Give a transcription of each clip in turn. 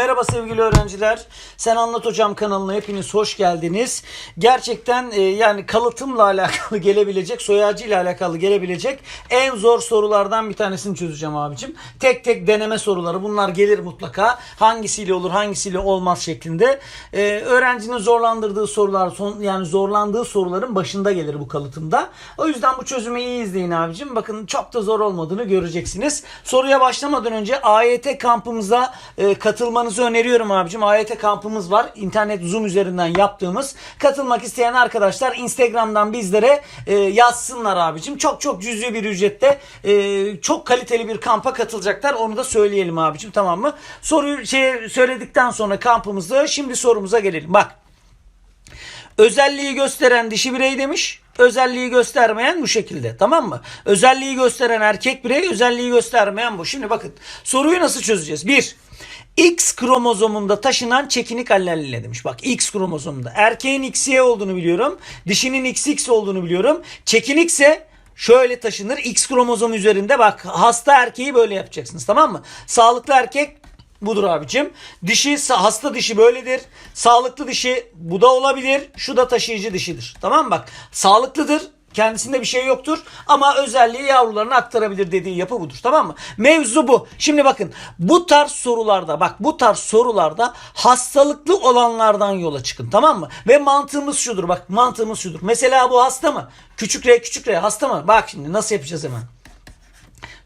Merhaba sevgili öğrenciler. Sen Anlat Hocam kanalına hepiniz hoş geldiniz. Gerçekten e, yani kalıtımla alakalı gelebilecek, soy ağacıyla alakalı gelebilecek en zor sorulardan bir tanesini çözeceğim abicim. Tek tek deneme soruları bunlar gelir mutlaka. Hangisiyle olur, hangisiyle olmaz şeklinde. E, öğrencinin zorlandırdığı sorular, son, yani zorlandığı soruların başında gelir bu kalıtımda. O yüzden bu çözümü iyi izleyin abicim. Bakın çok da zor olmadığını göreceksiniz. Soruya başlamadan önce AYT kampımıza e, katılmanızı öneriyorum abicim. AYT kampımız var. İnternet Zoom üzerinden yaptığımız. Katılmak isteyen arkadaşlar Instagram'dan bizlere e, yazsınlar abicim. Çok çok cüzi bir ücrette e, çok kaliteli bir kampa katılacaklar. Onu da söyleyelim abicim tamam mı? Soruyu şey söyledikten sonra kampımızda şimdi sorumuza gelelim. Bak. Özelliği gösteren dişi birey demiş. Özelliği göstermeyen bu şekilde. Tamam mı? Özelliği gösteren erkek birey, özelliği göstermeyen bu. Şimdi bakın soruyu nasıl çözeceğiz? Bir, X kromozomunda taşınan çekinik allel demiş. Bak X kromozomunda. Erkeğin XY olduğunu biliyorum. Dişinin XX olduğunu biliyorum. Çekinikse şöyle taşınır. X kromozom üzerinde bak hasta erkeği böyle yapacaksınız. Tamam mı? Sağlıklı erkek Budur abicim. Dişi hasta dişi böyledir. Sağlıklı dişi bu da olabilir. Şu da taşıyıcı dişidir. Tamam mı bak? Sağlıklıdır. Kendisinde bir şey yoktur ama özelliği yavrularına aktarabilir dediği yapı budur. Tamam mı? Mevzu bu. Şimdi bakın bu tarz sorularda bak bu tarz sorularda hastalıklı olanlardan yola çıkın. Tamam mı? Ve mantığımız şudur. Bak mantığımız şudur. Mesela bu hasta mı? Küçük R küçük R hasta mı? Bak şimdi nasıl yapacağız hemen.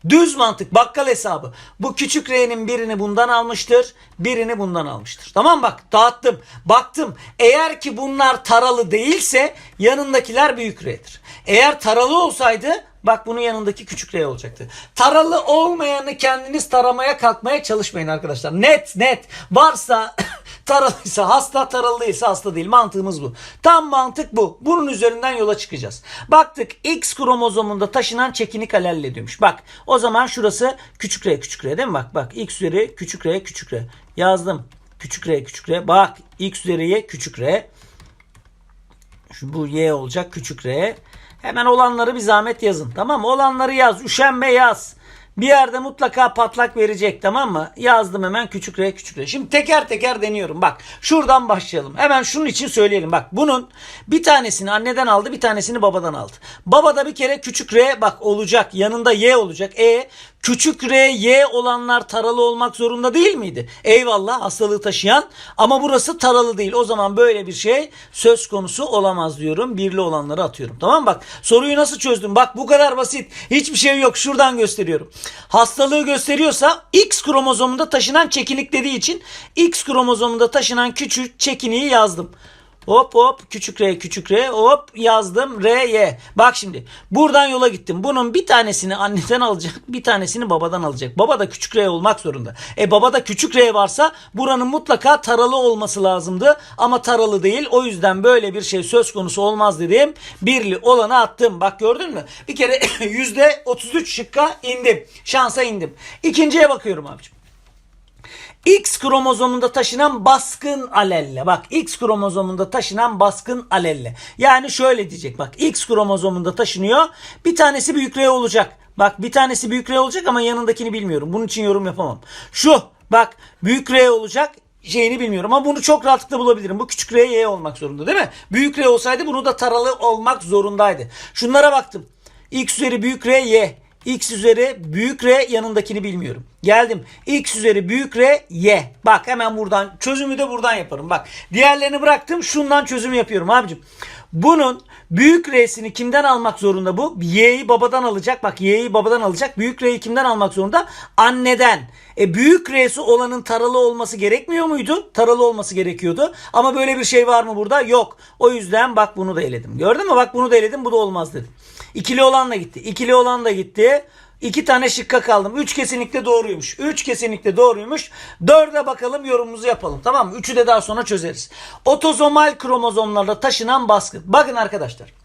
Düz mantık bakkal hesabı. Bu küçük R'nin birini bundan almıştır. Birini bundan almıştır. Tamam bak dağıttım. Baktım. Eğer ki bunlar taralı değilse yanındakiler büyük R'dir. Eğer taralı olsaydı bak bunun yanındaki küçük R olacaktı. Taralı olmayanı kendiniz taramaya kalkmaya çalışmayın arkadaşlar. Net net. Varsa taralıysa hasta taralı değilse hasta değil. Mantığımız bu. Tam mantık bu. Bunun üzerinden yola çıkacağız. Baktık X kromozomunda taşınan çekinik alelle diyormuş. Bak o zaman şurası küçük r küçük r değil mi? Bak bak X üzeri küçük r küçük r. Yazdım. Küçük r küçük r. Bak X üzeri y küçük r. Şu bu y olacak küçük r. Hemen olanları bir zahmet yazın. Tamam mı? Olanları yaz. Üşenme yaz. Bir yerde mutlaka patlak verecek tamam mı? Yazdım hemen küçük r küçük r. Şimdi teker teker deniyorum. Bak şuradan başlayalım. Hemen şunun için söyleyelim. Bak bunun bir tanesini anneden aldı bir tanesini babadan aldı. Babada bir kere küçük r bak olacak. Yanında y olacak. E küçük r y olanlar taralı olmak zorunda değil miydi? Eyvallah hastalığı taşıyan ama burası taralı değil. O zaman böyle bir şey söz konusu olamaz diyorum. Birli olanları atıyorum. Tamam mı? Bak soruyu nasıl çözdüm? Bak bu kadar basit. Hiçbir şey yok. Şuradan gösteriyorum. Hastalığı gösteriyorsa X kromozomunda taşınan çekinik dediği için X kromozomunda taşınan küçük çekiniği yazdım. Hop hop küçük r küçük r hop yazdım r y. Bak şimdi buradan yola gittim. Bunun bir tanesini anneden alacak bir tanesini babadan alacak. Baba da küçük r olmak zorunda. E babada küçük r varsa buranın mutlaka taralı olması lazımdı. Ama taralı değil. O yüzden böyle bir şey söz konusu olmaz dedim. Birli olanı attım. Bak gördün mü? Bir kere yüzde 33 şıkka indim. Şansa indim. İkinciye bakıyorum abicim. X kromozomunda taşınan baskın alelle. Bak X kromozomunda taşınan baskın alelle. Yani şöyle diyecek bak X kromozomunda taşınıyor. Bir tanesi büyük R olacak. Bak bir tanesi büyük R olacak ama yanındakini bilmiyorum. Bunun için yorum yapamam. Şu bak büyük R olacak şeyini bilmiyorum ama bunu çok rahatlıkla bulabilirim. Bu küçük R Y olmak zorunda değil mi? Büyük R olsaydı bunu da taralı olmak zorundaydı. Şunlara baktım. X üzeri büyük R Y. X üzeri büyük R yanındakini bilmiyorum. Geldim. X üzeri büyük R Y. Bak hemen buradan çözümü de buradan yaparım. Bak diğerlerini bıraktım. Şundan çözüm yapıyorum abicim. Bunun büyük R'sini kimden almak zorunda bu? Y'yi babadan alacak. Bak Y'yi babadan alacak. Büyük R'yi kimden almak zorunda? Anneden. E büyük R'si olanın taralı olması gerekmiyor muydu? Taralı olması gerekiyordu. Ama böyle bir şey var mı burada? Yok. O yüzden bak bunu da eledim. Gördün mü? Bak bunu da eledim. Bu da olmaz dedim. İkili olan da gitti. İkili olan da gitti. İki tane şıkka kaldım. Üç kesinlikle doğruymuş. Üç kesinlikle doğruymuş. Dörde bakalım yorumumuzu yapalım. Tamam mı? Üçü de daha sonra çözeriz. Otozomal kromozomlarda taşınan baskı. Bakın arkadaşlar.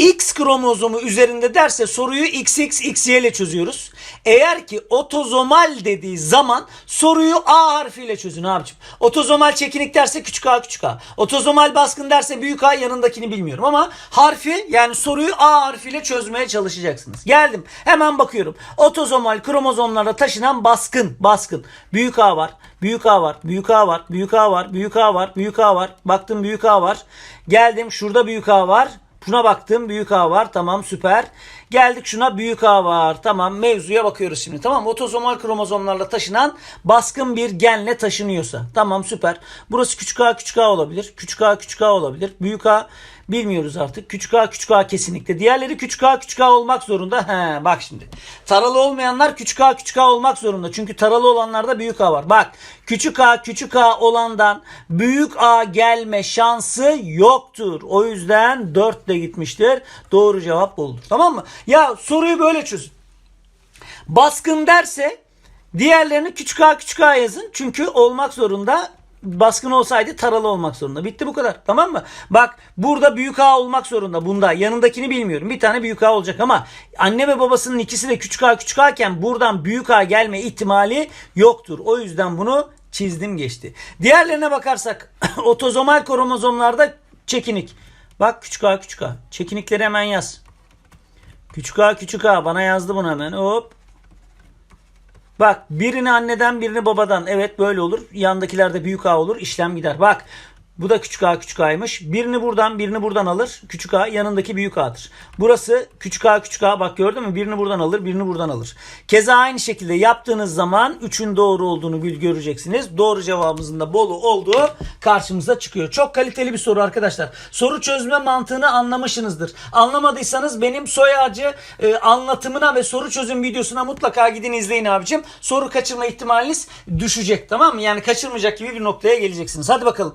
X kromozomu üzerinde derse soruyu XXXY ile çözüyoruz. Eğer ki otozomal dediği zaman soruyu A harfiyle çözün abicim. Otozomal çekinik derse küçük a küçük a. Otozomal baskın derse büyük a yanındakini bilmiyorum ama harfi yani soruyu A harfiyle çözmeye çalışacaksınız. Geldim hemen bakıyorum. Otozomal kromozomlarda taşınan baskın baskın. Büyük A var. Büyük A var. Büyük A var. Büyük A var. Büyük A var. Büyük A var. Baktım büyük A var. Geldim şurada büyük A var. Şuna baktım büyük A var tamam süper. Geldik şuna büyük A var tamam mevzuya bakıyoruz şimdi tamam otozomal kromozomlarla taşınan baskın bir genle taşınıyorsa tamam süper. Burası küçük A küçük A olabilir küçük A küçük A olabilir büyük A bilmiyoruz artık küçük A küçük A kesinlikle diğerleri küçük A küçük A olmak zorunda. He bak şimdi taralı olmayanlar küçük A küçük A olmak zorunda çünkü taralı olanlarda büyük A var. Bak küçük A küçük A olandan büyük A gelme şansı yoktur. O yüzden 4 de gitmiştir. Doğru cevap buldur. Tamam mı? Ya soruyu böyle çözün. Baskın derse diğerlerini küçük a küçük a yazın. Çünkü olmak zorunda baskın olsaydı taralı olmak zorunda. Bitti bu kadar. Tamam mı? Bak burada büyük A olmak zorunda. Bunda yanındakini bilmiyorum. Bir tane büyük A olacak ama anne ve babasının ikisi de küçük A küçük A buradan büyük A gelme ihtimali yoktur. O yüzden bunu çizdim geçti. Diğerlerine bakarsak otozomal kromozomlarda çekinik. Bak küçük A küçük A. Çekinikleri hemen yaz. Küçük A küçük A bana yazdı bunu hemen. Hop. Bak birini anneden birini babadan. Evet böyle olur. Yandakilerde büyük A olur. işlem gider. Bak bu da küçük A küçük A'ymış. Birini buradan birini buradan alır. Küçük A yanındaki büyük A'dır. Burası küçük A küçük A bak gördün mü? Birini buradan alır birini buradan alır. Keza aynı şekilde yaptığınız zaman üçün doğru olduğunu göreceksiniz. Doğru cevabımızın da bolu olduğu karşımıza çıkıyor. Çok kaliteli bir soru arkadaşlar. Soru çözme mantığını anlamışsınızdır. Anlamadıysanız benim soy ağacı e, anlatımına ve soru çözüm videosuna mutlaka gidin izleyin abicim. Soru kaçırma ihtimaliniz düşecek tamam mı? Yani kaçırmayacak gibi bir noktaya geleceksiniz. Hadi bakalım.